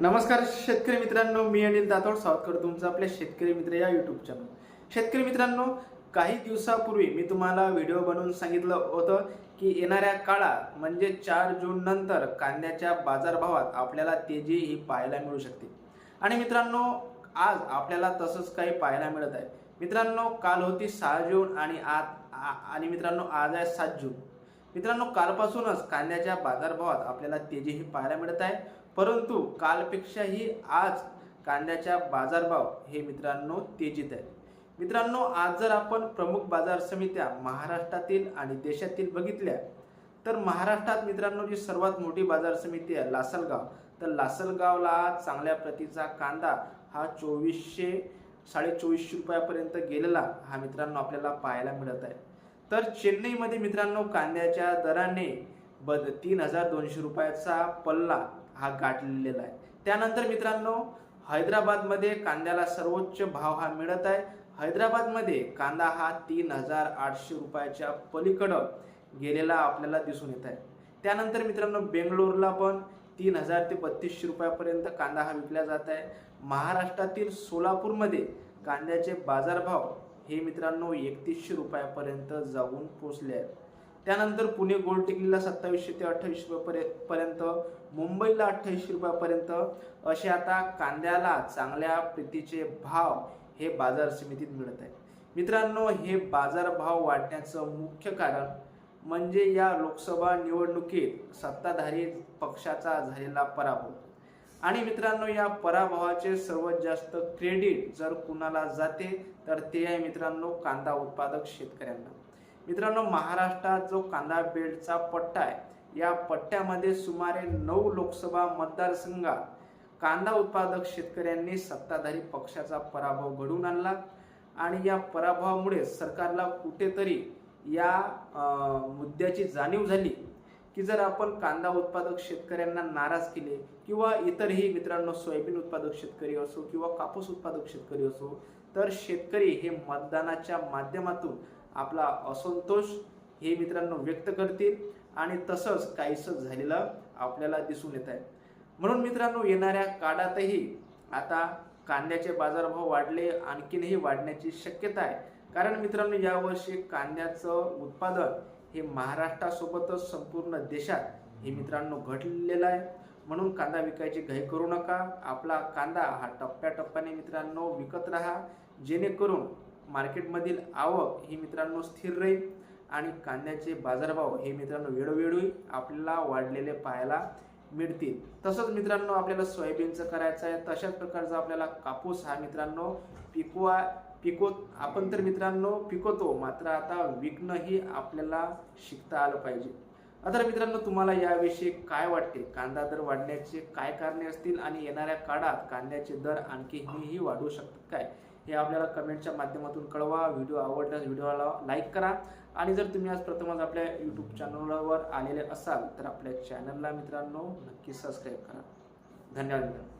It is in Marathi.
नमस्कार शेतकरी मित्रांनो मी अनिल दातोड स्वागत करतो तुमचं आपल्या शेतकरी मित्र या युट्यूब चॅनल शेतकरी मित्रांनो काही दिवसापूर्वी मी तुम्हाला व्हिडिओ बनवून सांगितलं होतं की येणाऱ्या काळात म्हणजे चार जून नंतर कांद्याच्या बाजारभावात आपल्याला तेजी ही पाहायला मिळू शकते. आणि मित्रांनो आज आपल्याला तसंच काही पाहायला मिळत आहे. मित्रांनो काल होती सहा जून आणि आज आणि मित्रांनो आज आहे सात जून. मित्रांनो कालपासूनच कांद्याच्या बाजारभावात आपल्याला तेजी ही पाहायला मिळत आहे. परंतु कालपेक्षाही आज कांद्याच्या बाजारभाव हे मित्रांनो तेजीत आहे. मित्रांनो आज जर आपण प्रमुख बाजार समित्या महाराष्ट्रातील आणि देशातील बघितल्या तर महाराष्ट्रात मित्रांनो जी सर्वात मोठी बाजार समिती आहे लासलगाव तर लासलगावला आज चांगल्या प्रतीचा कांदा हा चोवीसशे साडे चोवीसशे रुपयापर्यंत गेलेला हा मित्रांनो आपल्याला पाहायला मिळत आहे. तर चेन्नईमध्ये मित्रांनो कांद्याच्या दराने बद तीन हजार दोनशे रुपयाचा पल्ला हा गाठलेला आहे. त्यानंतर मित्रांनो हैदराबादमध्ये कांद्याला सर्वोच्च भाव हा मिळत आहे. हैदराबादमध्ये कांदा हा तीन हजार आठशे रुपयाच्या पलीकडं गेलेला आपल्याला दिसून येत आहे. त्यानंतर मित्रांनो बेंगलोरला पण तीन हजार ते बत्तीसशे रुपयापर्यंत कांदा हा विकला जात आहे. महाराष्ट्रातील सोलापूरमध्ये कांद्याचे बाजारभाव हे मित्रांनो एकतीसशे रुपयापर्यंत जाऊन पोचले आहेत. त्यानंतर पुणे गोल्ड टिकलीला सत्तावीसशे ते अठ्ठावीसशे रुपयापर्यंत मुंबईला अठ्ठावीसशे रुपयापर्यंत. असे आता कांद्याला चांगल्या प्रीतीचे भाव हे बाजार समितीत मिळत आहे मित्रांनो हे बाजारभाव वाढण्याचं मुख्य कारण म्हणजे या लोकसभा निवडणुकीत सत्ताधारी पक्षाचा झालेला पराभव. आणि मित्रांनो या पराभवाचे सर्वात जास्त क्रेडिट जर कुणाला जाते तर ते आहे मित्रांनो कांदा उत्पादक शेतकऱ्यांना. मित्रांनो महाराष्ट्रात जो कांदा बेल्टचा पट्टा आहे या पट्ट्यामध्ये सुमारे नऊ लोकसभा मतदारसंघात कांदा उत्पादक शेतकऱ्यांनी सत्ताधारी पक्षाचा पराभव घडवून आणला. आणि या पराभवामुळे सरकारला कुठेतरी या मुद्द्याची जाणीव झाली की जर आपण कांदा उत्पादक शेतकऱ्यांना नाराज केले किंवा इतरही मित्रांनो सोयाबीन उत्पादक शेतकरी असो किंवा कापूस उत्पादक शेतकरी असो तर शेतकरी हे मतदानाच्या माध्यमातून आपला असंतोष हे मित्रांनो व्यक्त करतील आणि तसंच काहीसं झालेलं आपल्याला दिसून येत आहे. म्हणून मित्रांनो येणाऱ्या काळातही आता कांद्याचे बाजारभाव वाढले आणखीनही वाढण्याची शक्यता आहे. कारण मित्रांनो यावर्षी कांद्याचं उत्पादन हे महाराष्ट्रासोबतच संपूर्ण देशात हे मित्रांनो घडलेलं आहे. म्हणून कांदा विकायची घाई करू नका. आपला कांदा हा टप्प्याटप्प्याने मित्रांनो विकत राहा. जेणेकरून मार्केटमधील आवक ही मित्रांनो स्थिर राहील आणि कांद्याचे बाजारभाव हे मित्रांनो वेळोवेळी आपल्याला वाढलेले पाहायला मिळतील. तसंच मित्रांनो आपल्याला सोयाबीनचं करायचं आहे तशाच प्रकारचा आपल्याला कापूस हा मित्रांनो पिकवा पिको आपण तर मित्रांनो पिकवतो मात्र आता विकणंही आपल्याला शिकता आलं पाहिजे. आता मित्रांनो तुम्हाला याविषयी काय वाटते? कांदा दर वाढण्याचे काय कारणे असतील? आणि येणाऱ्या काळात कांद्याचे दर आणखीही वाढू शकतात काय? हे आपल्याला कमेंटच्या माध्यमातून कळवा. व्हिडिओ आवडल्यास व्हिडिओला लाईक करा. आणि जर तुम्ही आज प्रथमच आपल्या यूट्यूब चॅनलवर आलेले असाल तर आपल्या चॅनलला मित्रांनो नक्की सबस्क्राईब करा. धन्यवाद मित्रांनो.